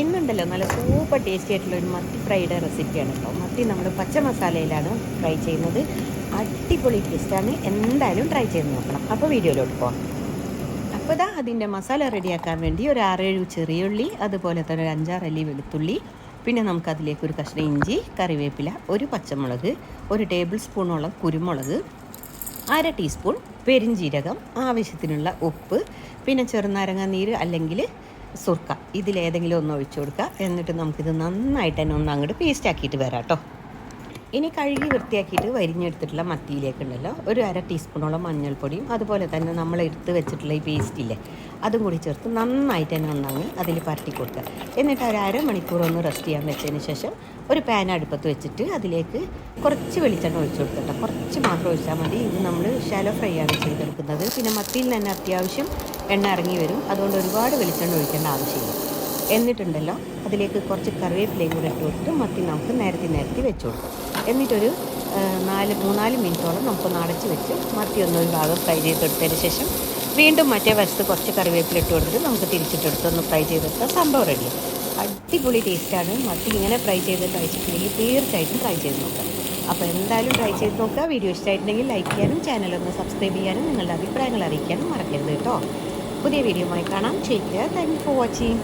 ഇന്നുണ്ടല്ലോ നല്ല super tasty ആയിട്ടുള്ള ഒരു മത്തി ഫ്രൈഡ് റെസിപ്പിയാണ് കേട്ടോ മത്തി നമ്മൾ പച്ച മസാലയിലാണ് ഫ്രൈ ചെയ്യുന്നത്. അടിപൊളി ടേസ്റ്റാണ് എന്തായാലും ട്രൈ ചെയ്ത് നോക്കണം. അപ്പോൾ വീഡിയോയിലോട്ട് പോകാം അപ്പോൾ ഇതാ അതിന്റെ മസാല റെഡിയാക്കാൻ വേണ്ടി ഒരു ആറേഴ് ചെറിയുള്ളി അതുപോലെ തന്നെ ഒരു അഞ്ചാറല്ലി വെളുത്തുള്ളി പിന്നെ നമുക്കതിലേക്ക് ഒരു കഷ്ണം ഇഞ്ചി കറിവേപ്പില ഒരു പച്ചമുളക് ഒരു ടേബിൾ സ്പൂണോളം കുരുമുളക് അര ടീസ്പൂൺ പെരിഞ്ജീരകം ആവശ്യത്തിനുള്ള ഉപ്പ് പിന്നെ ചെറുനാരങ്ങ നീര് അല്ലെങ്കിൽ സുർക്ക. ഇതിലേതെങ്കിലും ഒന്ന് ഒഴിച്ചു കൊടുക്കുക. എന്നിട്ട് നമുക്കിത് നന്നായിട്ട് തന്നെ ഒന്ന് അങ്ങോട്ട് പേസ്റ്റ് ആക്കിയിട്ട് വരാം കേട്ടോ. ഇനി കഴുകി വൃത്തിയാക്കിയിട്ട് വരിഞ്ഞെടുത്തിട്ടുള്ള മത്തിയിലേക്കുണ്ടല്ലോ. ഒരു അര ടീസ്പൂണോളം മഞ്ഞൾപ്പൊടിയും അതുപോലെ തന്നെ നമ്മൾ എടുത്ത് വെച്ചിട്ടുള്ള ഈ പേസ്റ്റില്ലേ അതും കൂടി ചേർത്ത് നന്നായിട്ട് തന്നെ ഒന്നങ്ങ് അതിൽ പരട്ടി കൊടുക്കുക. എന്നിട്ട് ഒരു അരമണിക്കൂർ ഒന്ന് റെസ്റ്റ് ചെയ്യാൻ വെച്ചതിന് ശേഷം ഒരു പാൻ അടുപ്പത്ത് വെച്ചിട്ട് അതിലേക്ക് കുറച്ച് വെളിച്ചെണ്ണ ഒഴിച്ചു കൊടുക്കട്ടെ കുറച്ച് മാത്രം ഒഴിച്ചാൽ മതി. ഇത് നമ്മൾ ഷാലോ ഫ്രൈ ആണ് ചെയ്തെടുക്കുന്നത്. പിന്നെ മത്തിയിൽ തന്നെ അത്യാവശ്യം എണ്ണ ഇറങ്ങി വരും. അതുകൊണ്ട് ഒരുപാട് വെളിച്ചെണ്ണ ഒഴിക്കേണ്ട ആവശ്യമില്ല. എന്നിട്ടുണ്ടല്ലോ അതിലേക്ക് കുറച്ച് കറിവേപ്പിലയും കൂടെ ഇട്ട് കൊടുത്തിട്ട് മത്തി നമുക്ക് നേരത്തെ നേരത്തെ വെച്ച് കൊടുക്കും. എന്നിട്ടൊരു നാല് മൂന്നാൽ മിനിറ്റോളം നമുക്കൊന്ന് അടച്ച് വെച്ച് മത്തി ഒന്നൊരു ഭാഗം ഫ്രൈ ചെയ്തെടുത്തതിന് ശേഷം വീണ്ടും മറ്റേ വശത്ത് കുറച്ച് കറിവേപ്പില ഇട്ട് കൊടുത്തിട്ട് നമുക്ക് തിരിച്ചിട്ടെടുത്ത് ഒന്ന് ഫ്രൈ ചെയ്തെടുത്താൽ സംഭവം റെഡി അടിപൊളി ടേസ്റ്റാണ് മത്തി ഇങ്ങനെ ഫ്രൈ ചെയ്ത് കഴിച്ചിട്ടുണ്ടെങ്കിൽ തീർച്ചയായിട്ടും ട്രൈ ചെയ്ത് നോക്കാം. അപ്പോൾ എന്തായാലും ട്രൈ ചെയ്ത് നോക്കുക. വീഡിയോ ഇഷ്ടമായിട്ടുണ്ടെങ്കിൽ ലൈക്ക് ചെയ്യാനും ചാനലൊന്ന് സബ്സ്ക്രൈബ് ചെയ്യാനും നിങ്ങളുടെ അഭിപ്രായങ്ങൾ അറിയിക്കാനും മറക്കരുത് കേട്ടോ. പുതിയ വീഡിയോയുമായി കാണാം. ചെയ്യുക താങ്ക് യു ഫോർ വാച്ചിങ്